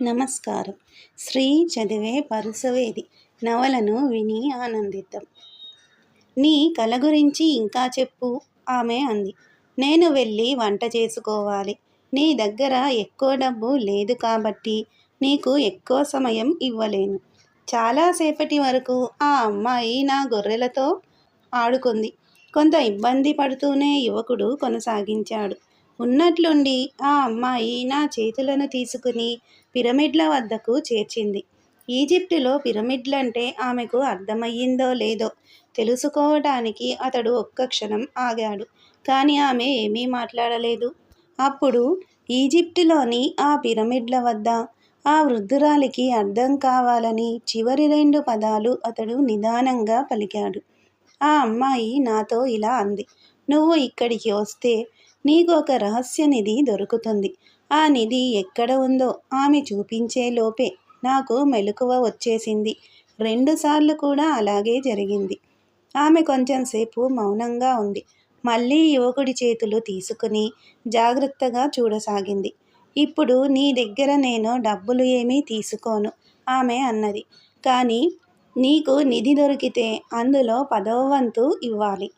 నమస్కారం. శ్రీ చదివే పరుసవేది నవలను విని ఆనందిద్దాం. నీ కల గురించి ఇంకా చెప్పు ఆమె అంది. నేను వెళ్ళి వంట చేసుకోవాలి. నీ దగ్గర ఎక్కువ డబ్బు లేదు కాబట్టి నీకు ఎక్కువ సమయం ఇవ్వలేను. చాలాసేపటి వరకు ఆ అమ్మాయి నా గొర్రెలతో ఆడుకుంది. కొంత ఇబ్బంది పడుతూనే యువకుడు కొనసాగించాడు. ఉన్నట్లుండి ఆ అమ్మాయి నా చేతులను తీసుకుని పిరమిడ్ల వద్దకు చేర్చింది. ఈజిప్టులో పిరమిడ్లంటే ఆమెకు అర్థమయ్యిందో లేదో తెలుసుకోవటానికి అతడు ఒక్క క్షణం ఆగాడు. కానీ ఆమె ఏమీ మాట్లాడలేదు. అప్పుడు ఈజిప్టులోని ఆ పిరమిడ్ల వద్ద ఆ వృద్ధురాలికి అర్థం కావాలని చివరి రెండు పదాలు అతడు నిదానంగా పలికాడు. ఆ అమ్మాయి నాతో ఇలా అంది. నువ్వు ఇక్కడికి వస్తే నీకు ఒక రహస్య నిధి దొరుకుతుంది. ఆ నిధి ఎక్కడ ఉందో ఆమె చూపించే లోపే నాకు మెలకువ వచ్చేసింది. రెండుసార్లు కూడా అలాగే జరిగింది. ఆమె కొంచెం సేపు మౌనంగా ఉంది. మళ్ళీ యువకుడి చేతులు తీసుకుని జాగ్రత్తగా చూడసాగింది. ఇప్పుడు నీ దగ్గర నేను డబ్బులు ఏమీ తీసుకోను ఆమె అన్నది. కానీ నీకు నిధి దొరికితే అందులో పదవ వంతు ఇవ్వాలి.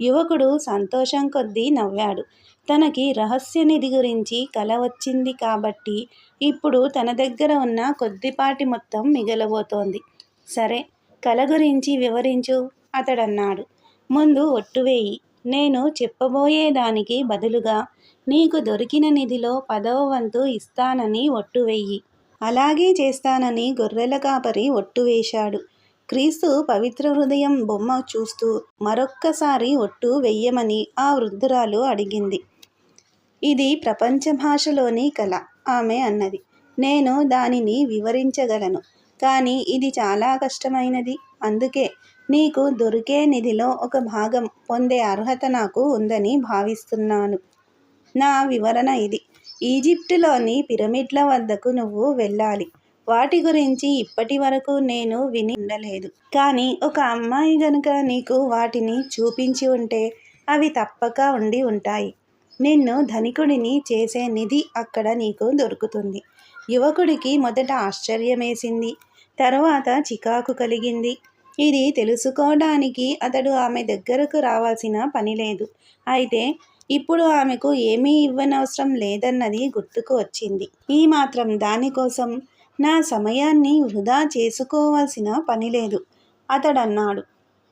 యువకుడు సంతోషం కొద్దీ నవ్వాడు. తనకి రహస్య నిధి గురించి కల వచ్చింది కాబట్టి ఇప్పుడు తన దగ్గర ఉన్న కొద్దిపాటి మొత్తం మిగలబోతోంది. సరే కల గురించి వివరించు అతడన్నాడు. ముందు ఒట్టువేయి నేను చెప్పబోయేదానికి బదులుగా నీకు దొరికిన నిధిలో పదవ వంతు ఇస్తానని ఒట్టు వెయ్యి అలాగే చేస్తానని గొర్రెల కాపరి ఒట్టు వేశాడు. క్రీస్తు పవిత్ర హృదయం బొమ్మ చూస్తూ మరొక్కసారి ఒట్టు వెయ్యమని ఆ వృద్ధురాలు అడిగింది. ఇది ప్రపంచ భాషలోని కళ ఆమె అన్నది. నేను దానిని వివరించగలను. కానీ ఇది చాలా కష్టమైనది. అందుకే నీకు దొరికే నిధిలో ఒక భాగం పొందే అర్హత నాకు ఉందని భావిస్తున్నాను. నా వివరణ ఇది. ఈజిప్టులోని పిరమిడ్ల వద్దకు నువ్వు వెళ్ళాలి. వాటి గురించి ఇప్పటి వరకు నేను విని ఉండలేదు. కానీ ఒక అమ్మాయి గనుక నీకు వాటిని చూపించి ఉంటే అవి తప్పక ఉండి ఉంటాయి. నిన్ను ధనికుడిని చేసే నిధి అక్కడ నీకు దొరుకుతుంది. యువకుడికి మొదట ఆశ్చర్యమేసింది. తర్వాత చికాకు కలిగింది. ఇది తెలుసుకోవడానికి అతడు ఆమె దగ్గరకు రావాల్సిన పని లేదు. అయితే ఇప్పుడు ఆమెకు ఏమీ ఇవ్వనవసరం లేదన్నది గుర్తుకు వచ్చింది. ఈ మాత్రం దానికోసం నా సమయాన్ని వృధా చేసుకోవాల్సిన పని లేదు. అతడన్నాడు.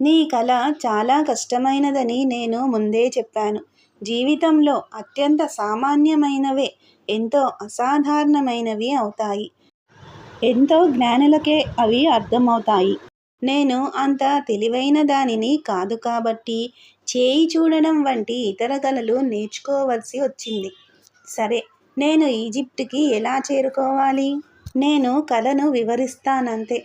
నీ కళ చాలా కష్టమైనదని నేను ముందే చెప్పాను. జీవితంలో అత్యంత సామాన్యమైనవే ఎంతో అసాధారణమైనవి అవుతాయి. ఎంతో జ్ఞానులకే అవి అర్థమవుతాయి. నేను అంత తెలివైన దానిని కాదు కాబట్టి చేయి చూడడం వంటి ఇతర కళలు నేర్చుకోవలసి వచ్చింది. సరే నేను ఈజిప్ట్కి ఎలా చేరుకోవాలి? నేను కళను వివరిస్తానంతే.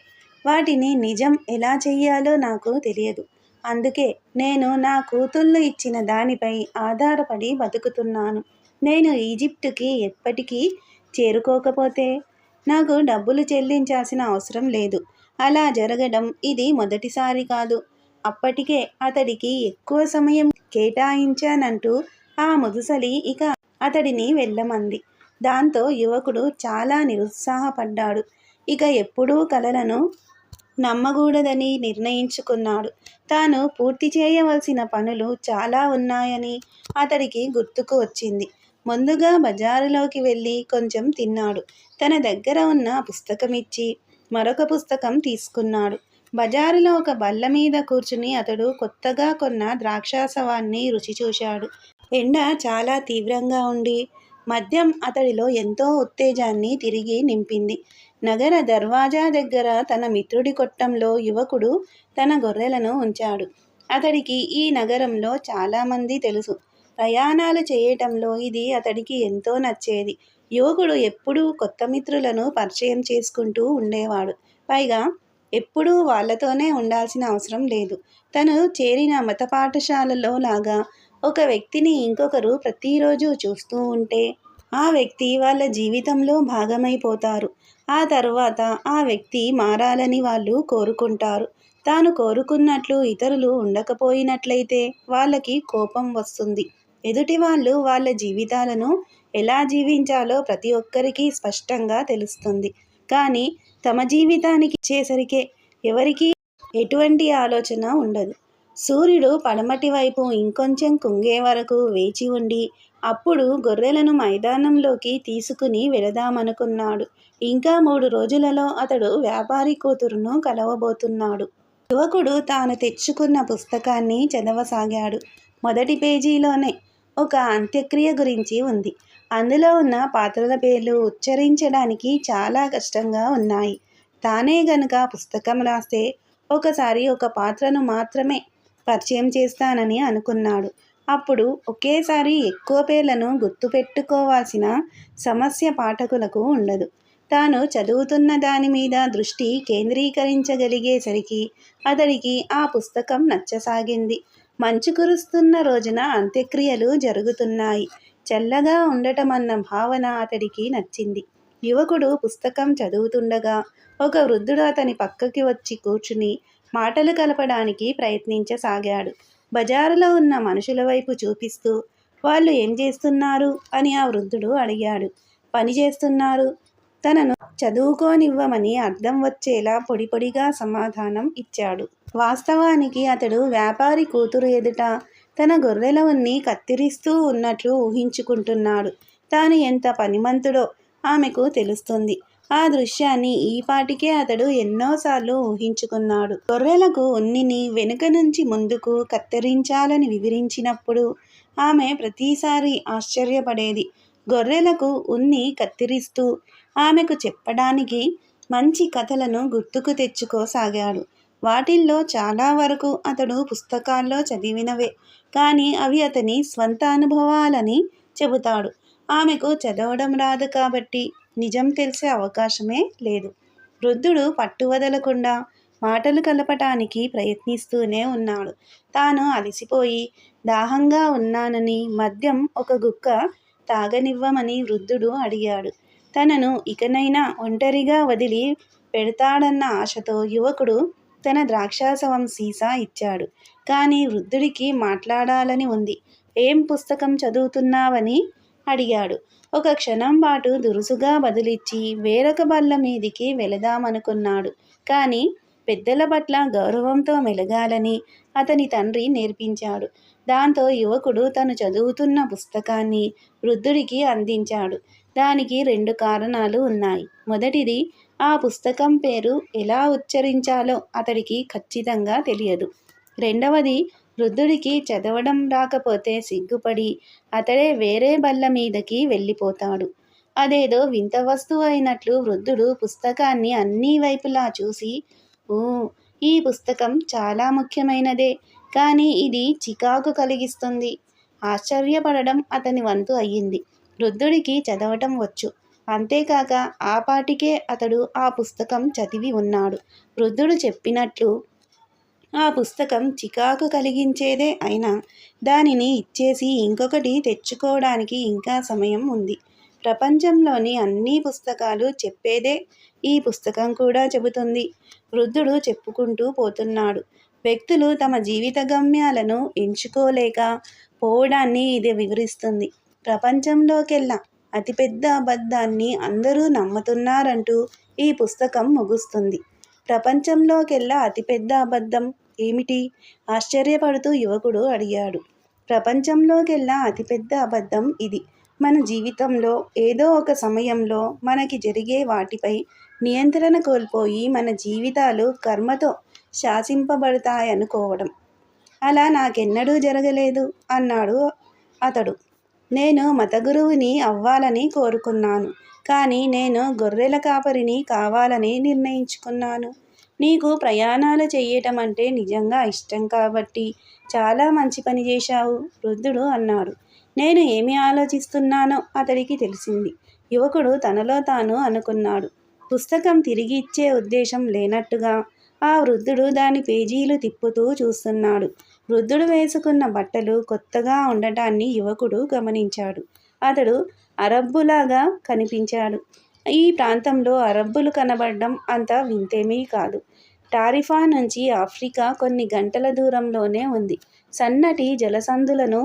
వాటిని నిజం ఎలా చెయ్యాలో నాకు తెలియదు. అందుకే నేను నా కూతుళ్ళు ఇచ్చిన దానిపై ఆధారపడి బతుకుతున్నాను. నేను ఈజిప్టుకి ఎప్పటికీ చేరుకోకపోతే నాకు డబ్బులు చెల్లించాల్సిన అవసరం లేదు. అలా జరగడం ఇది మొదటిసారి కాదు. అప్పటికే అతడికి ఎక్కువ సమయం కేటాయించానంటూ ఆ ముదుసలి ఇక అతడిని వెళ్ళమంది. దాంతో యువకుడు చాలా నిరుత్సాహపడ్డాడు. ఇక ఎప్పుడూ కలలను నమ్మకూడదని నిర్ణయించుకున్నాడు. తాను పూర్తి చేయవలసిన పనులు చాలా ఉన్నాయని అతడికి గుర్తుకు వచ్చింది. ముందుగా బజారులోకి వెళ్ళి కొంచెం తిన్నాడు. తన దగ్గర ఉన్న పుస్తకం ఇచ్చి మరొక పుస్తకం తీసుకున్నాడు. బజారులో ఒక బల్ల మీద కూర్చుని అతడు కొత్తగా కొన్న ద్రాక్షాసవాన్ని రుచి చూశాడు. ఎండ చాలా తీవ్రంగా ఉండి మద్యం అతడిలో ఎంతో ఉత్తేజాన్ని తిరిగి నింపింది. నగర దర్వాజా దగ్గర తన మిత్రుడి కొట్టంలో యువకుడు తన గొర్రెలను ఉంచాడు. అతడికి ఈ నగరంలో చాలామంది తెలుసు. ప్రయాణాలు చేయటంలో ఇది అతడికి ఎంతో నచ్చేది. యువకుడు ఎప్పుడూ కొత్త మిత్రులను పరిచయం చేసుకుంటూ ఉండేవాడు. పైగా ఎప్పుడూ వాళ్ళతోనే ఉండాల్సిన అవసరం లేదు. తను చేరిన మత పాఠశాలలో లాగా ఒక వ్యక్తిని ఇంకొకరు ప్రతిరోజు చూస్తూ ఉంటే ఆ వ్యక్తి వాళ్ళ జీవితంలో భాగమైపోతారు. ఆ తర్వాత ఆ వ్యక్తి మారాలని వాళ్ళు కోరుకుంటారు. తాను కోరుకున్నట్లు ఇతరులు ఉండకపోయినట్లయితే వాళ్ళకి కోపం వస్తుంది. ఎదుటి వాళ్ళు వాళ్ళ జీవితాలను ఎలా జీవించాలో ప్రతి ఒక్కరికి స్పష్టంగా తెలుస్తుంది. కానీ తమ జీవితానికి ఇచ్చేసరికే ఎవరికీ ఎటువంటి ఆలోచన ఉండదు. సూర్యుడు పడమటి వైపు ఇంకొంచెం కుంగే వరకు వేచి ఉండి అప్పుడు గొర్రెలను మైదానంలోకి తీసుకుని వెళదామనుకున్నాడు. ఇంకా మూడు రోజులలో అతడు వ్యాపారి కూతురును కలవబోతున్నాడు. యువకుడు తాను తెచ్చుకున్న పుస్తకాన్ని చదవసాగాడు. మొదటి పేజీలోనే ఒక అంత్యక్రియ గురించి ఉంది. అందులో ఉన్న పాత్రల పేర్లు ఉచ్చరించడానికి చాలా కష్టంగా ఉన్నాయి. తానే గనుక పుస్తకం రాస్తే ఒకసారి ఒక పాత్రను మాత్రమే పరిచయం చేస్తానని అనుకున్నాడు. అప్పుడు ఒకేసారి ఎక్కువ పేర్లను గుర్తుపెట్టుకోవాల్సిన సమస్య పాఠకులకు ఉండదు. తాను చదువుతున్న దాని మీద దృష్టి కేంద్రీకరించగలిగేసరికి అతడికి ఆ పుస్తకం నచ్చసాగింది. మంచు కురుస్తున్న రోజున అంత్యక్రియలు జరుగుతున్నాయి. చల్లగా ఉండటమన్న భావన అతడికి నచ్చింది. యువకుడు పుస్తకం చదువుతుండగా ఒక వృద్ధుడు అతని పక్కకి వచ్చి కూర్చుని మాటలు కలపడానికి ప్రయత్నించసాగాడు. బజారులో ఉన్న మనుషుల వైపు చూపిస్తూ వాళ్ళు ఏం చేస్తున్నారు? అని ఆ వృద్ధుడు అడిగాడు. పని చేస్తున్నారు. తనను చదువుకోనివ్వమని అర్థం వచ్చేలా పొడి పొడిగా సమాధానం ఇచ్చాడు. వాస్తవానికి అతడు వ్యాపారి కూతురు ఎదుట తన గొర్రెల ఉన్ని కత్తిరిస్తూ ఉన్నట్లు ఊహించుకుంటున్నాడు. తాను ఎంత పనిమంతుడో ఆమెకు తెలుస్తుంది. ఆ దృశ్యాన్ని ఈపాటికే అతడు ఎన్నోసార్లు ఊహించుకున్నాడు. గొర్రెలకు ఉన్నిని వెనుక నుంచి ముందుకు కత్తిరించాలని వివరించినప్పుడు ఆమె ప్రతిసారి ఆశ్చర్యపడేది. గొర్రెలకు ఉన్ని కత్తిరిస్తూ ఆమెకు చెప్పడానికి మంచి కథలను గుర్తుకు తెచ్చుకోసాగాడు. వాటిల్లో చాలా వరకు అతడు పుస్తకాల్లో చదివినవే. కానీ అవి అతని స్వంత అనుభవాలని చెబుతాడు. ఆమెకు చదవడం రాదు కాబట్టి నిజం తెలిసే అవకాశమే లేదు. వృద్ధుడు పట్టు వదలకుండా మాటలు కలపటానికి ప్రయత్నిస్తూనే ఉన్నాడు. తాను అలసిపోయి దాహంగా ఉన్నానని మద్యం ఒక గుక్క తాగనివ్వమని వృద్ధుడు అడిగాడు. తనను ఇకనైనా ఒంటరిగా వదిలి పెడతాడన్న ఆశతో యువకుడు తన ద్రాక్షాసవం సీసా ఇచ్చాడు. కానీ వృద్ధుడికి మాట్లాడాలని ఉంది. ఏం పుస్తకం చదువుతున్నావని అడిగాడు. ఒక క్షణం పాటు దురుసుగా బదులిచ్చి వేరొక బల్ల మీదికి వెళదామనుకున్నాడు. కానీ పెద్దల పట్ల గౌరవంతో మెలగాలని అతని తండ్రి నేర్పించాడు. దాంతో యువకుడు తను చదువుతున్న పుస్తకాన్ని వృద్ధుడికి అందించాడు. దానికి రెండు కారణాలు ఉన్నాయి. మొదటిది ఆ పుస్తకం పేరు ఎలా ఉచ్చరించాలో అతడికి ఖచ్చితంగా తెలియదు. రెండవది వృద్ధుడికి చదవడం రాకపోతే సిగ్గుపడి అతడే వేరే బల్ల మీదకి వెళ్ళిపోతాడు. అదేదో వింత వస్తువు అయినట్లు వృద్ధుడు పుస్తకాన్ని అన్ని వైపులా చూసి ఓ ఈ పుస్తకం చాలా ముఖ్యమైనదే. కానీ ఇది చికాకు కలిగిస్తుంది. ఆశ్చర్యపడడం అతని వంతు అయ్యింది. వృద్ధుడికి చదవటం వచ్చు. అంతేకాక ఆ పాటికే అతడు ఆ పుస్తకం చదివి ఉన్నాడు. వృద్ధుడు చెప్పినట్లు ఆ పుస్తకం చికాకు కలిగించేదే అయినా దానిని ఇచ్చేసి ఇంకొకటి తెచ్చుకోవడానికి ఇంకా సమయం ఉంది. ప్రపంచంలోని అన్ని పుస్తకాలు చెప్పేదే ఈ పుస్తకం కూడా చెబుతుంది. వృద్ధుడు చెప్పుకుంటూ పోతున్నాడు. వ్యక్తులు తమ జీవిత గమ్యాలను ఎంచుకోలేక పోవడాన్ని ఇది వివరిస్తుంది. ప్రపంచంలోకెల్లా అతిపెద్ద అబద్ధాన్ని అందరూ నమ్ముతున్నారంటూ ఈ పుస్తకం ముగుస్తుంది. ప్రపంచంలోకెల్లా అతిపెద్ద అబద్ధం ఏమిటి? ఆశ్చర్యపడుతూ యువకుడు అడిగాడు. ప్రపంచంలోకెల్లా అతిపెద్ద అబద్ధం ఇది. మన జీవితంలో ఏదో ఒక సమయంలో మనకి జరిగే వాటిపై నియంత్రణ కోల్పోయి మన జీవితాలు కర్మతో శాసింపబడతాయనుకోవడం. అలా నాకెన్నడూ జరగలేదు అన్నాడు అతడు. నేను మతగురువుని అవ్వాలని కోరుకున్నాను. కానీ నేను గొర్రెల కాపరిని కావాలని నిర్ణయించుకున్నాను. నీకు ప్రయాణాలు చేయటం అంటే నిజంగా ఇష్టం కాబట్టి చాలా మంచి పని చేశావు వృద్ధుడు అన్నాడు. నేను ఏమి ఆలోచిస్తున్నానో అతడికి తెలిసింది. యువకుడు తనలో తాను అనుకున్నాడు. పుస్తకం తిరిగి ఇచ్చే ఉద్దేశం లేనట్టుగా ఆ వృద్ధుడు దాని పేజీలు తిప్పుతూ చూస్తున్నాడు. వృద్ధుడు వేసుకున్న బట్టలు కొత్తగా ఉండటాన్ని యువకుడు గమనించాడు. అతడు అరబ్బులాగా కనిపించాడు. ఈ ప్రాంతంలో అరబ్బులు కనబడడం అంత వింతేమీ కాదు. టారిఫా నుంచి ఆఫ్రికా కొన్ని గంటల దూరంలోనే ఉంది. సన్నటి జలసందులను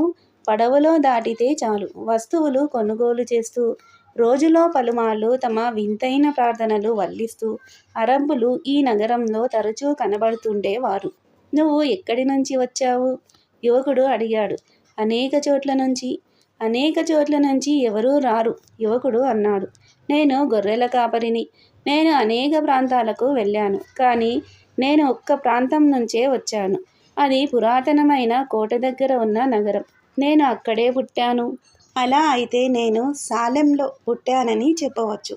పడవలో దాటితే చాలు. వస్తువులు కొనుగోలు చేస్తూ రోజులో పలుమార్లు తమ వింతైన ప్రార్థనలు వల్లిస్తూ అరబ్బులు ఈ నగరంలో తరచూ కనబడుతుండేవారు నువ్వు ఎక్కడి నుంచి వచ్చావు? యువకుడు అడిగాడు. అనేక చోట్ల నుంచి అనేక చోట్ల నుంచి ఎవరూ రారు యువకుడు అన్నాడు. నేను గొర్రెల కాపరిని. నేను అనేక ప్రాంతాలకు వెళ్ళాను కానీ నేను ఒక్క ప్రాంతం నుంచే వచ్చాను. అది పురాతనమైన కోట దగ్గర ఉన్న నగరం. నేను అక్కడే పుట్టాను. అలా అయితే నేను సాలెంలో పుట్టానని చెప్పవచ్చు.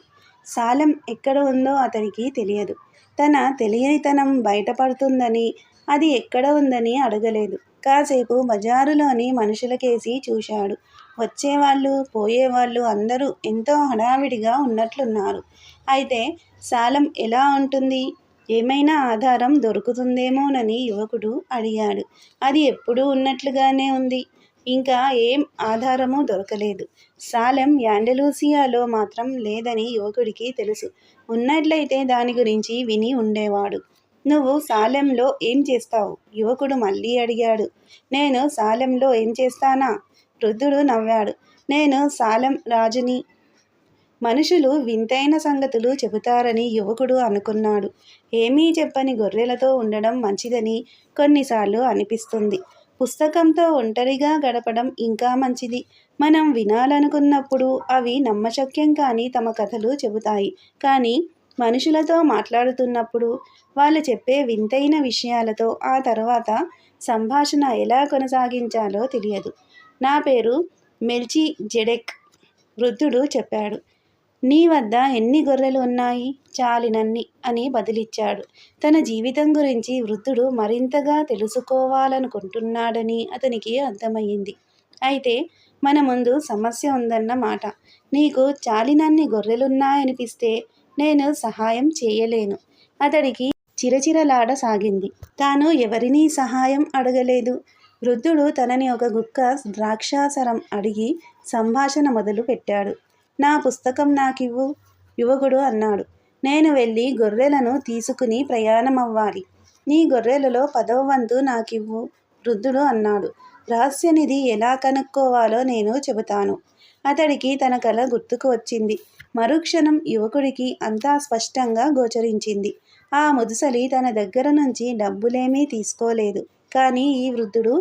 సాలెం ఎక్కడ ఉందో అతనికి తెలియదు. తన తెలియనితనం బయటపడుతుందని అది ఎక్కడ ఉందని అడగలేదు. కాసేపు బజారులోని మనుషులకేసి చూశాడు. వచ్చేవాళ్ళు పోయేవాళ్ళు అందరూ ఎంతో హడావిడిగా ఉన్నట్లున్నారు. అయితే సాలం ఎలా ఉంటుంది? ఏమైనా ఆధారం దొరుకుతుందేమోనని యువకుడు అడిగాడు. అది ఎప్పుడూ ఉన్నట్లుగానే ఉంది. ఇంకా ఏం ఆధారము దొరకలేదు. సాలెం యాండలూసియాలో మాత్రం లేదని యువకుడికి తెలుసు. ఉన్నట్లయితే దాని గురించి విని ఉండేవాడు. నువ్వు సాలెంలో ఏం చేస్తావు? యువకుడు మళ్ళీ అడిగాడు. నేను సాలెంలో ఏం చేస్తానా? వృద్ధుడు నవ్వాడు. నేను సాలెం రాజుని మనుషులు వింతైన సంగతులు చెబుతారని యువకుడు అనుకున్నాడు. ఏమీ చెప్పని గొర్రెలతో ఉండడం మంచిదని కొన్నిసార్లు అనిపిస్తుంది. పుస్తకంతో ఒంటరిగా గడపడం ఇంకా మంచిది. మనం వినాలనుకున్నప్పుడు అవి నమ్మశక్యం కానీ తమ కథలు చెబుతాయి. కానీ మనుషులతో మాట్లాడుతున్నప్పుడు వాళ్ళు చెప్పే వింతైన విషయాలతో ఆ తర్వాత సంభాషణ ఎలా కొనసాగించాలో తెలియదు. నా పేరు మెల్చి జెడెక్ వృద్ధుడు చెప్పాడు. నీ వద్ద ఎన్ని గొర్రెలు ఉన్నాయి? చాలినన్ని అని బదిలిచ్చాడు. తన జీవితం గురించి వృద్ధుడు మరింతగా తెలుసుకోవాలనుకుంటున్నాడని అతనికి అర్థమయ్యింది. అయితే మన ముందు సమస్య ఉందన్న మాట. నీకు చాలినన్ని గొర్రెలున్నాయనిపిస్తే నేను సహాయం చేయలేను. అతడికి చిరచిరలాడసాగింది తాను ఎవరినీ సహాయం అడగలేదు. వృద్ధుడు తనని ఒక గుక్క ద్రాక్షాసరం అడిగి సంభాషణ మొదలు పెట్టాడు నా పుస్తకం నాకివ్వు యువకుడు అన్నాడు. నేను వెళ్ళి గొర్రెలను తీసుకుని ప్రయాణమవ్వాలి. నీ గొర్రెలలో పదవ వంతు నాకివ్వు వృద్ధుడు అన్నాడు. రహస్యనిధి ఎలా కనుక్కోవాలో నేను చెబుతాను. అతడికి తన కల గుర్తుకు వచ్చింది. మరుక్షణం యువకుడికి అంతా స్పష్టంగా గోచరించింది. ఆ ముదుసలి తన దగ్గర నుంచి డబ్బులేమీ తీసుకోలేదు. కానీ ఈ వృద్ధుడు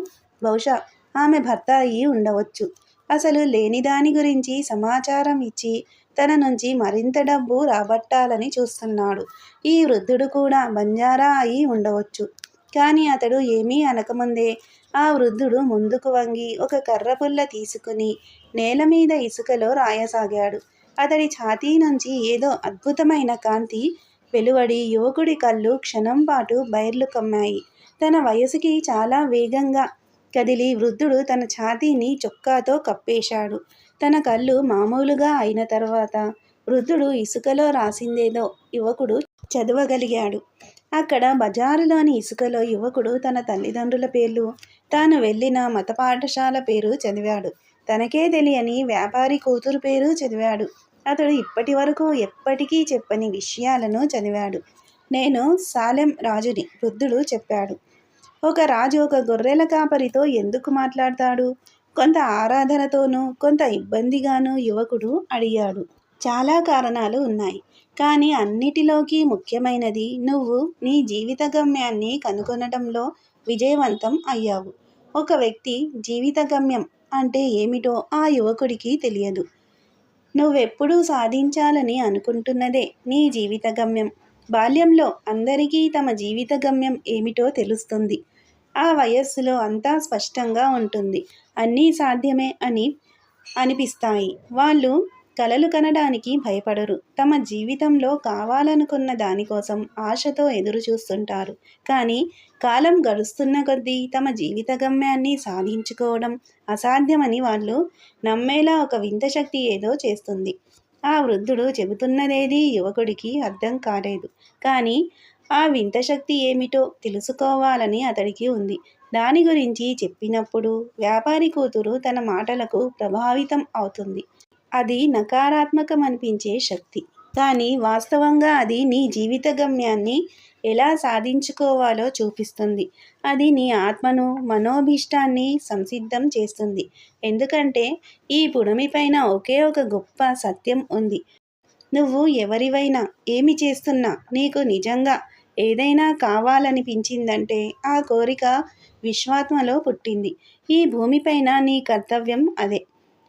బహుశా ఆమె భర్త అయి ఉండవచ్చు. అసలు లేని దాని గురించి సమాచారం ఇచ్చి తన నుంచి మరింత డబ్బు రాబట్టాలని చూస్తున్నాడు. ఈ వృద్ధుడు కూడా బంజారా అయి ఉండవచ్చు. కానీ అతడు ఏమీ అనకముందే ఆ వృద్ధుడు ముందుకు వంగి ఒక కర్రపుల్ల తీసుకుని నేల మీద ఇసుకలో రాయసాగాడు. అతడి ఛాతీ నుంచి ఏదో అద్భుతమైన కాంతి వెలువడి యువకుడి కళ్ళు క్షణం పాటు బైర్లు కమ్మాయి. తన వయసుకి చాలా వేగంగా కదిలి వృద్ధుడు తన ఛాతీని చొక్కాతో కప్పేశాడు. తన కళ్ళు మామూలుగా అయిన తర్వాత వృద్ధుడు ఇసుకలో రాసిందేదో యువకుడు చదవగలిగాడు. అక్కడ బజారులోని ఇసుకలో యువకుడు తన తల్లిదండ్రుల పేర్లు తాను వెళ్ళిన మత పాఠశాల పేరు చదివాడు. తనకే తెలియని వ్యాపారి కూతురు పేరు చదివాడు. అతడు ఇప్పటి వరకు ఎప్పటికీ చెప్పని విషయాలను చదివాడు. నేను సాలెం రాజుని వృద్ధుడు చెప్పాడు. ఒక రాజు ఒక గొర్రెల కాపరితో ఎందుకు మాట్లాడతాడు? కొంత ఆరాధనతోనూ కొంత ఇబ్బందిగానూ యువకుడు అడిగాడు. చాలా కారణాలు ఉన్నాయి. కానీ అన్నిటిలోకి ముఖ్యమైనది నువ్వు నీ జీవిత గమ్యాన్ని కనుగొనడంలో విజయవంతం అయ్యావు. ఒక వ్యక్తి జీవిత గమ్యం అంటే ఏమిటో ఆ యువకుడికి తెలియదు. నువ్వెప్పుడూ సాధించాలని అనుకుంటున్నదే నీ జీవిత గమ్యం బాల్యంలో అందరికీ తమ జీవిత గమ్యం ఏమిటో తెలుస్తుంది. ఆ వయస్సులో అంతా స్పష్టంగా ఉంటుంది. అన్నీ సాధ్యమే అని అనిపిస్తాయి. వాళ్ళు కలలు కనడానికి భయపడరు. తమ జీవితంలో కావాలనుకున్న దానికోసం ఆశతో ఎదురు చూస్తుంటారు. కానీ కాలం గడుస్తున్న కొద్దీ తమ జీవిత గమ్యాన్ని సాధించుకోవడం అసాధ్యమని వాళ్ళు నమ్మేలా ఒక వింత శక్తి ఏదో చేస్తుంది. ఆ వృద్ధుడు చెబుతున్నదేది యువకుడికి అర్థం కాలేదు. కానీ ఆ వింత శక్తి ఏమిటో తెలుసుకోవాలని అతడికి ఉంది. దాని గురించి చెప్పినప్పుడు వ్యాపారి కూతురు తన మాటలకు ప్రభావితం అవుతుంది. అది నకారాత్మకం అనిపించే శక్తి. కానీ వాస్తవంగా అది నీ జీవిత గమ్యాన్ని ఎలా సాధించుకోవాలో చూపిస్తుంది. అది నీ ఆత్మను మనోభీష్టాన్ని సంసిద్ధం చేస్తుంది. ఎందుకంటే ఈ పుడమిపైన ఒకే ఒక గొప్ప సత్యం ఉంది. నువ్వు ఎవరివైనా ఏమి చేస్తున్నా నీకు నిజంగా ఏదైనా కావాలనిపించిందంటే ఆ కోరిక విశ్వాత్మలో పుట్టింది. ఈ భూమిపైన నీ కర్తవ్యం అదే.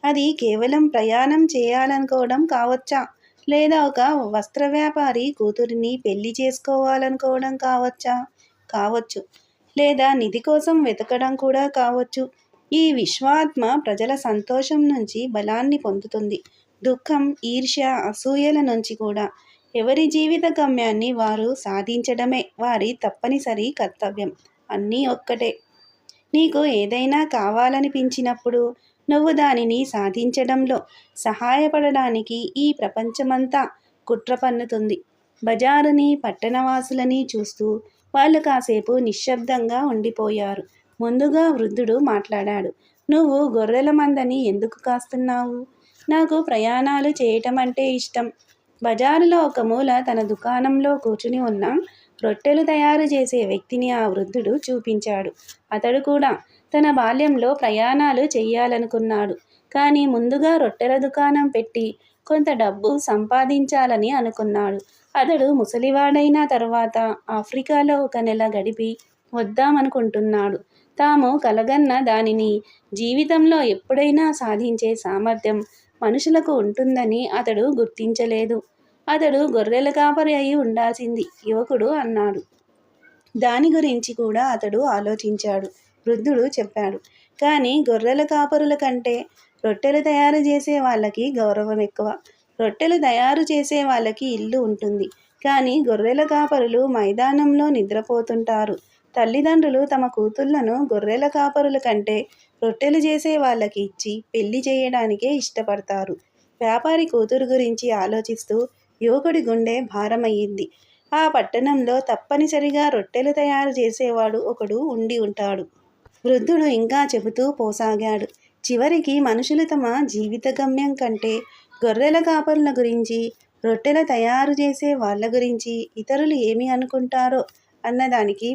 అది కేవలం ప్రయాణం చేయాలనుకోవడం కావచ్చా? లేదా ఒక వస్త్ర వ్యాపారి కూతురిని పెళ్ళి చేసుకోవాలనుకోవడం కావచ్చా? కావచ్చు. లేదా నిధి కోసం వెతకడం కూడా కావచ్చు. ఈ విశ్వాత్మ ప్రజల సంతోషం నుంచి బలాన్ని పొందుతుంది. దుఃఖం ఈర్ష్య అసూయల నుంచి కూడా. ఎవరి జీవిత గమ్యాన్ని వారు సాధించడమే వారి తప్పనిసరి కర్తవ్యం. అన్నీ ఒక్కటే. నీకు ఏదైనా కావాలనిపించినప్పుడు నువ్వు దానిని సాధించడంలో సహాయపడడానికి ఈ ప్రపంచమంతా కుట్ర పన్నుతుంది. బజారుని పట్టణవాసులని చూస్తూ వాళ్ళు కాసేపు నిశ్శబ్దంగా ఉండిపోయారు. ముందుగా వృద్ధుడు మాట్లాడాడు నువ్వు గొర్రెల మందని ఎందుకు కాస్తున్నావు? నాకు ప్రయాణాలు చేయటం అంటే ఇష్టం. బజారులో ఒక మూల తన దుకాణంలో కూర్చుని ఉన్న రొట్టెలు తయారు చేసే వ్యక్తిని ఆ వృద్ధుడు చూపించాడు. అతడు కూడా తన బాల్యంలో ప్రయాణాలు చెయ్యాలనుకున్నాడు. కానీ ముందుగా రొట్టెల దుకాణం పెట్టి కొంత డబ్బు సంపాదించాలని అనుకున్నాడు. అతడు ముసలివాడైన తర్వాత ఆఫ్రికాలో ఒక నెల గడిపి వద్దామనుకుంటున్నాడు. తాము కలగన్న దానిని జీవితంలో ఎప్పుడైనా సాధించే సామర్థ్యం మనుషులకు ఉంటుందని అతడు గుర్తించలేదు. అతడు గొర్రెల కాపరి అయి ఉండాల్సింది యువకుడు అన్నాడు. దాని గురించి కూడా అతడు ఆలోచించాడు. వృద్ధుడు చెప్పాడు కానీ గొర్రెల కాపరుల కంటే రొట్టెలు తయారు చేసే వాళ్ళకి గౌరవం ఎక్కువ. రొట్టెలు తయారు చేసే వాళ్ళకి ఇల్లు ఉంటుంది. కానీ గొర్రెల కాపరులు మైదానంలో నిద్రపోతుంటారు. తల్లిదండ్రులు తమ కూతుళ్ళను గొర్రెల కాపరుల కంటే రొట్టెలు చేసే వాళ్ళకి ఇచ్చి పెళ్ళి చేయడానికే ఇష్టపడతారు. వ్యాపారి కూతురు గురించి ఆలోచిస్తూ యువకుడి గుండె భారమయ్యింది. ఆ పట్టణంలో తప్పనిసరిగా రొట్టెలు తయారు చేసేవాడు ఒకడు ఉండి ఉంటాడు. వృద్ధుడు ఇంకా చెబుతూ పోసాగాడు. చివరికి మనుషులు తమ జీవిత గమ్యం కంటే గొర్రెల కాపరుల గురించి రొట్టెల తయారు చేసే వాళ్ళ గురించి ఇతరులు ఏమి అనుకుంటారో అన్నదానికి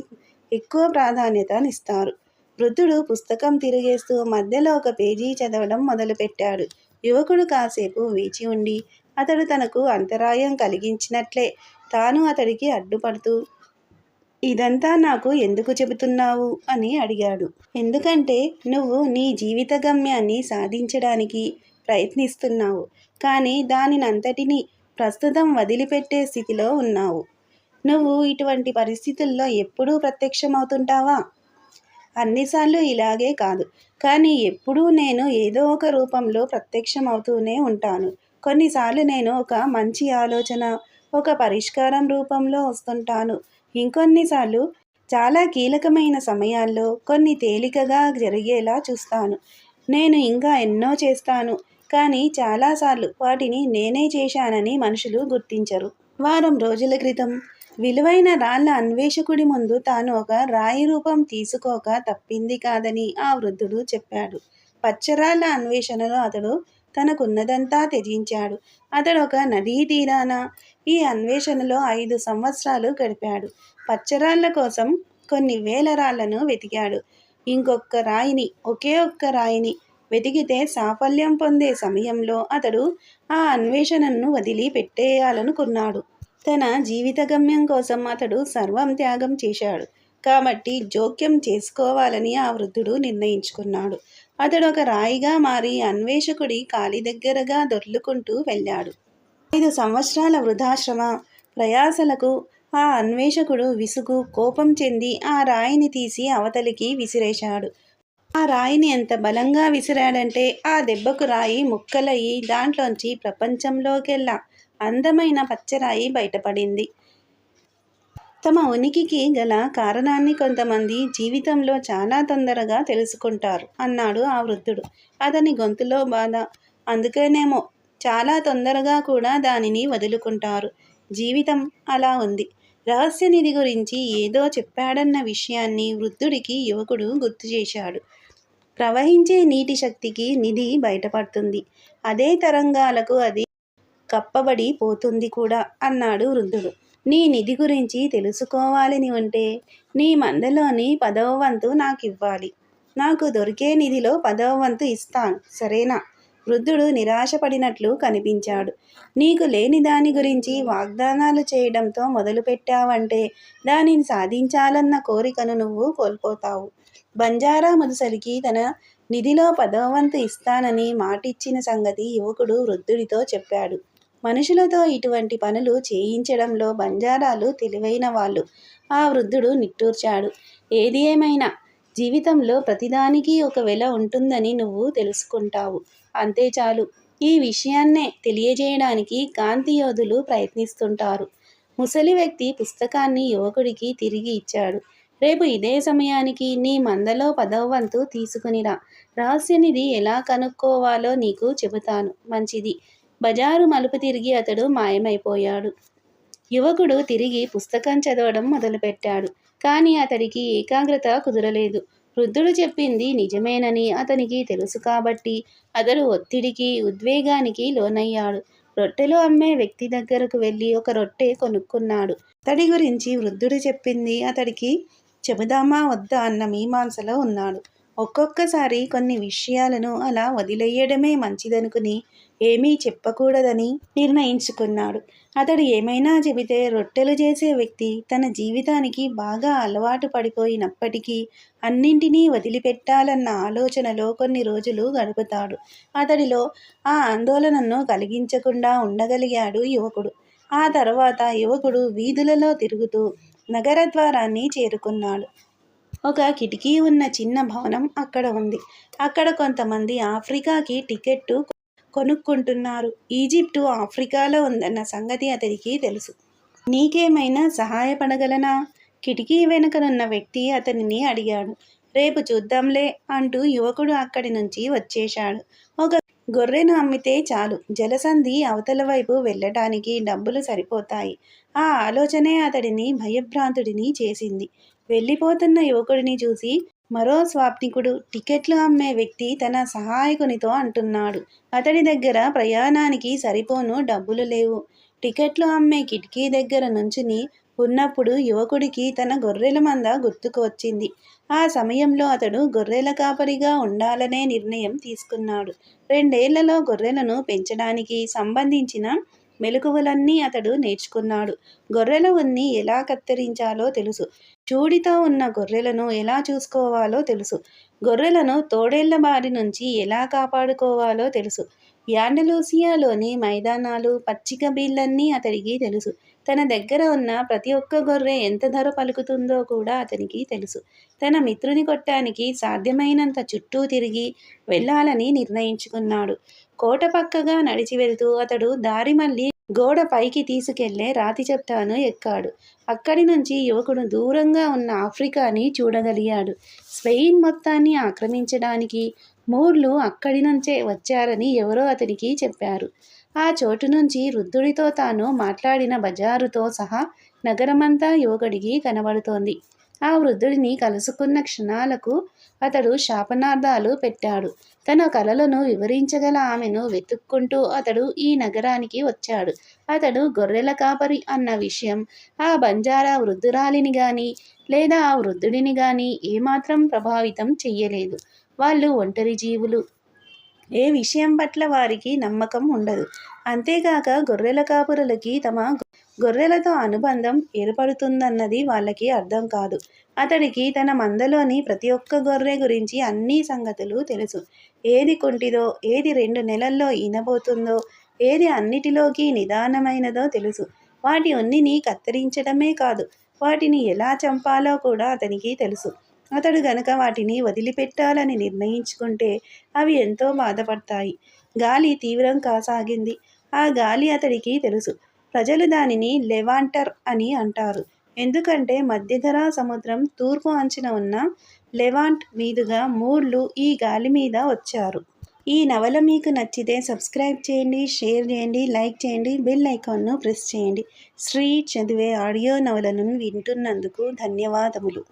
ఎక్కువ ప్రాధాన్యతనిస్తారు వృద్ధుడు పుస్తకం తిరిగేస్తూ మధ్యలో ఒక పేజీ చదవడం మొదలుపెట్టాడు. యువకుడు కాసేపు వేచి ఉండి అతడు తనకు అంతరాయం కలిగించినట్లే. తాను అతడికి అడ్డుపడుతూ ఇదంతా నాకు ఎందుకు చెబుతున్నావు? అని అడిగాడు. ఎందుకంటే నువ్వు నీ జీవిత గమ్యాన్ని సాధించడానికి ప్రయత్నిస్తున్నావు కానీ దానినంతటినీ ప్రస్తుతం వదిలిపెట్టే స్థితిలో ఉన్నావు. నువ్వు ఇటువంటి పరిస్థితుల్లో ఎప్పుడూ ప్రత్యక్షమవుతుంటావా? అన్నిసార్లు ఇలాగే కాదు కానీ ఎప్పుడూ నేను ఏదో ఒక రూపంలో ప్రత్యక్షమవుతూనే ఉంటాను. కొన్నిసార్లు నేను ఒక మంచి ఆలోచన ఒక పరిష్కారం రూపంలో వస్తుంటాను. ఇంకొన్నిసార్లు చాలా కీలకమైన సమయాల్లో కొన్ని తేలికగా జరిగేలా చూస్తాను. నేను ఇంకా ఎన్నో చేస్తాను కానీ చాలాసార్లు వాటిని నేనే చేశానని మనుషులు గుర్తించరు. వారం రోజుల క్రితం విలువైన రాళ్ళ అన్వేషకుడి ముందు తాను ఒక రాయి రూపం తీసుకోక తప్పింది కాదని ఆ వృద్ధుడు చెప్పాడు. పచ్చరాళ్ళ అన్వేషణలో అతడు తనకున్నదంతా త్యజించాడు. అతడు ఒక నదీ తీరాన ఈ అన్వేషణలో ఐదు సంవత్సరాలు గడిపాడు. పచ్చరాళ్ళ కోసం కొన్ని వేల రాళ్ళను వెతికాడు. ఇంకొక రాయిని ఒకే ఒక్క రాయిని వెతికితే సాఫల్యం పొందే సమయంలో అతడు ఆ అన్వేషణను వదిలి పెట్టేయాలనుకున్నాడు తన జీవిత గమ్యం కోసం అతడు సర్వం త్యాగం చేశాడు. కాబట్టి జోక్యం చేసుకోవాలని ఆ వృద్ధుడు నిర్ణయించుకున్నాడు. అతడు ఒక రాయిగా మారి అన్వేషకుడి కాలి దగ్గరగా దొర్లుకుంటూ వెళ్ళాడు. ఐదు సంవత్సరాల వృధాశ్రమ ప్రయాసలకు ఆ అన్వేషకుడు విసుగు కోపం చెంది ఆ రాయిని తీసి అవతలికి విసిరేశాడు. ఆ రాయిని ఎంత బలంగా విసిరాడంటే ఆ దెబ్బకు రాయి ముక్కలయ్యి దాంట్లోంచి ప్రపంచంలోకెల్లా అందమైన పచ్చరాయి బయటపడింది. తమ ఉనికికి గల కారణాన్ని కొంతమంది జీవితంలో చాలా తొందరగా తెలుసుకుంటారు అన్నాడు ఆ వృద్ధుడు. అతని గొంతులో బాధ. అందుకేనేమో చాలా తొందరగా కూడా దానిని వదులుకుంటారు. జీవితం అలా ఉంది. రహస్య నిధి గురించి ఏదో చెప్పాడన్న విషయాన్ని వృద్ధుడికి యువకుడు గుర్తు చేశాడు. ప్రవహించే నీటి శక్తికి నిధి బయటపడుతుంది. అదే తరంగాలకు అది కప్పబడి పోతుంది కూడా అన్నాడు వృద్ధుడు. నీ నిధి గురించి తెలుసుకోవాలని ఉంటే నీ మందలోని పదవ వంతు నాకు ఇవ్వాలి నాకు దొరికే నిధిలో పదవ వంతు ఇస్తాను సరేనా? వృద్ధుడు నిరాశపడినట్లు కనిపించాడు. నీకు లేని దాని గురించి వాగ్దానాలు చేయడంతో మొదలుపెట్టావంటే దానిని సాధించాలన్న కోరికను నువ్వు కోల్పోతావు. బంజారా ముదుసలికి తన నిధిలో పదవ వంతు ఇస్తానని మాటిచ్చిన సంగతి యువకుడు వృద్ధుడితో చెప్పాడు. మనుషులతో ఇటువంటి పనులు చేయించడంలో బంజారాలు తెలివైన వాళ్ళు. ఆ వృద్ధుడు నిట్టూర్చాడు. ఏది ఏమైనా జీవితంలో ప్రతిదానికి ఒక వెల ఉంటుందని నువ్వు తెలుసుకుంటావు. అంతే చాలు. ఈ విషయాన్నే తెలియజేయడానికి కాంతి యోధులు ప్రయత్నిస్తుంటారు. ముసలి వ్యక్తి పుస్తకాన్ని యువకుడికి తిరిగి ఇచ్చాడు. రేపు ఇదే సమయానికి నీ మందలో పదవ వంతు తీసుకునిరా. రహస్యనిధి ఎలా కనుక్కోవాలో నీకు చెబుతాను. మంచిది. బజారు మలుపు తిరిగి అతడు మాయమైపోయాడు. యువకుడు తిరిగి పుస్తకం చదవడం మొదలుపెట్టాడు. కానీ అతడికి ఏకాగ్రత కుదరలేదు. వృద్ధుడు చెప్పింది నిజమేనని అతనికి తెలుసు కాబట్టి అతడు ఒత్తిడికి ఉద్వేగానికి లోనయ్యాడు. రొట్టెలు అమ్మే వ్యక్తి దగ్గరకు వెళ్ళి ఒక రొట్టె కొనుక్కున్నాడు. అతడి గురించి వృద్ధుడు చెప్పింది అతడికి చెబుదామా వద్దా అన్న మీమాంసలో ఉన్నాడు. ఒక్కొక్కసారి కొన్ని విషయాలను అలా వదిలేయడమే మంచిదనుకుని ఏమీ చెప్పకూడదని నిర్ణయించుకున్నాడు. అతడు ఏమైనా చెబితే రొట్టెలు చేసే వ్యక్తి తన జీవితానికి బాగా అలవాటు పడిపోయినప్పటికీ అన్నింటినీ వదిలిపెట్టాలన్న ఆలోచనలో కొన్ని రోజులు గడుపుతాడు. అతడిలో ఆ ఆందోళనను కలిగించకుండా ఉండగలిగాడు యువకుడు. ఆ తర్వాత యువకుడు వీధులలో తిరుగుతూ నగరద్వారాన్ని చేరుకున్నాడు. ఒక కిటికీ ఉన్న చిన్న భవనం అక్కడ ఉంది. అక్కడ కొంతమంది ఆఫ్రికాకి టికెట్టు కొనుక్కుంటున్నారు. ఈజిప్టు ఆఫ్రికాలో ఉందన్న సంగతి అతడికి తెలుసు. నీకేమైనా సహాయపడగలనా? కిటికీ వెనుకనున్న వ్యక్తి అతనిని అడిగాడు. రేపు చూద్దాంలే అంటూ యువకుడు అక్కడి నుంచి వచ్చేశాడు. ఒక గొర్రెను అమ్మితే చాలు. జలసంధి అవతల వైపు వెళ్ళటానికి డబ్బులు సరిపోతాయి. ఆ ఆలోచనే అతడిని భయభ్రాంతుడిని చేసింది. వెళ్ళిపోతున్న యువకుడిని చూసి మరో స్వాప్నికుడు టికెట్లు అమ్మే వ్యక్తి తన సహాయకునితో అంటున్నాడు. అతడి దగ్గర ప్రయాణానికి సరిపోను డబ్బులు లేవు. టికెట్లు అమ్మే కిటికీ దగ్గర నుంచుని ఉన్నప్పుడు యువకుడికి తన గొర్రెల మంద గుర్తుకు వచ్చింది. ఆ సమయంలో అతడు గొర్రెల కాపరిగా ఉండాలనే నిర్ణయం తీసుకున్నాడు. రెండేళ్ళలో గొర్రెలను పెంచడానికి సంబంధించిన మెలకువలన్నీ అతడు నేర్చుకున్నాడు. గొర్రెల ఉన్ని ఎలా కత్తిరించాలో తెలుసు. చూడితో ఉన్న గొర్రెలను ఎలా చూసుకోవాలో తెలుసు. గొర్రెలను తోడేళ్ళ బారి నుంచి ఎలా కాపాడుకోవాలో తెలుసు. యాండలూసియాలోని మైదానాలు పచ్చిక బీళ్ళన్నీ అతడికి తెలుసు. తన దగ్గర ఉన్న ప్రతి ఒక్క గొర్రె ఎంత ధర పలుకుతుందో కూడా అతనికి తెలుసు. తన మిత్రుని కొట్టానికి సాధ్యమైనంత చుట్టూ తిరిగి వెళ్ళాలని నిర్ణయించుకున్నాడు. కోట పక్కగా నడిచి వెళ్తూ అతడు దారి మళ్ళీ గోడ పైకి తీసుకెళ్ళే రాతి చెప్తాను ఎక్కాడు. అక్కడి నుంచి యువకుడు దూరంగా ఉన్న ఆఫ్రికాని చూడగలిగాడు. స్పెయిన్ మొత్తాన్ని ఆక్రమించడానికి మూర్లు అక్కడి నుంచే వచ్చారని ఎవరో అతనికి చెప్పారు. ఆ చోటు నుంచి వృద్ధుడితో తాను మాట్లాడిన బజారుతో సహా నగరమంతా యువకుడికి కనబడుతోంది. ఆ వృద్ధుడిని కలుసుకున్న క్షణాలకు అతడు శాపనార్థాలు పెట్టాడు. తన కలలను వివరించగల ఆమెను వెతుక్కుంటూ అతడు ఈ నగరానికి వచ్చాడు. అతడు గొర్రెల కాపరి అన్న విషయం ఆ బంజారా వృద్ధురాలిని గాని లేదా ఆ వృద్ధుడిని గాని ఏమాత్రం ప్రభావితం చెయ్యలేదు. వాళ్ళు ఒంటరి జీవులు. ఏ విషయం పట్ల వారికి నమ్మకం ఉండదు. అంతేగాక గొర్రెల కాపురులకి తమ గొర్రెలతో అనుబంధం ఏర్పడుతుందన్నది వాళ్ళకి అర్థం కాదు. అతడికి తన మందలోని ప్రతి ఒక్క గొర్రె గురించి అన్ని సంగతులు తెలుసు. ఏది కుంటిదో ఏది రెండు నెలల్లో ఈనబోతుందో ఏది అన్నిటిలోకి నిదానమైనదో తెలుసు. వాటి ఉన్నిని కత్తిరించడమే కాదు వాటిని ఎలా చంపాలో కూడా అతనికి తెలుసు. అతడు గనక వాటిని వదిలిపెట్టాలని నిర్ణయించుకుంటే అవి ఎంతో బాధపడతాయి. గాలి తీవ్రం కాసాగింది. ఆ గాలి అతడికి తెలుసు. ప్రజలు దానిని లెవాంటర్ అని అంటారు. ఎందుకంటే మధ్యధరా సముద్రం తూర్పు అంచున ఉన్న లెవాంట్ మీదుగా మూర్లు ఈ గాలి మీద వచ్చారు. ఈ నవల మీకు నచ్చితే సబ్స్క్రైబ్ చేయండి షేర్ చేయండి లైక్ చేయండి బెల్ ఐకాన్ను ప్రెస్ చేయండి. శ్రీ చదివే ఆడియో నవలను వింటున్నందుకు ధన్యవాదములు.